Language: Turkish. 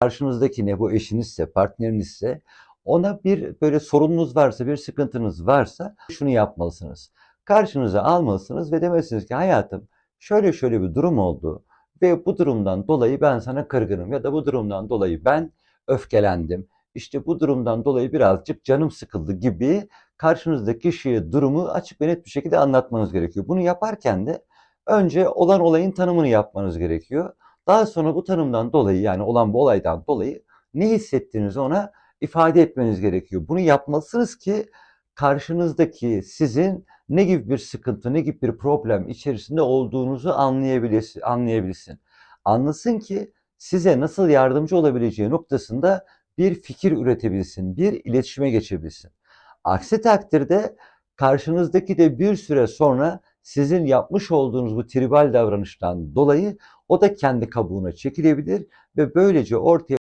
karşınızdakine bu eşinizse, partnerinizse ona bir böyle sorununuz varsa, bir sıkıntınız varsa şunu yapmalısınız. Karşınıza almalısınız ve demesiniz ki hayatım şöyle şöyle bir durum oldu ve bu durumdan dolayı ben sana kırgınım ya da bu durumdan dolayı ben öfkelendim. İşte bu durumdan dolayı birazcık canım sıkıldı gibi karşınızdaki kişiye durumu açık ve net bir şekilde anlatmanız gerekiyor. Bunu yaparken de önce olan olayın tanımını yapmanız gerekiyor. Daha sonra bu tanımdan dolayı yani olan bu olaydan dolayı ne hissettiğinizi ona ifade etmeniz gerekiyor. Bunu yapmalısınız ki karşınızdaki sizin ne gibi bir sıkıntı, ne gibi bir problem içerisinde olduğunuzu anlayabilsin, anlayabilsin. Anlasın ki size nasıl yardımcı olabileceği noktasında bir fikir üretebilsin, bir iletişime geçebilsin. Aksi takdirde karşınızdaki de bir süre sonra sizin yapmış olduğunuz bu tribal davranıştan dolayı o da kendi kabuğuna çekilebilir ve böylece ortaya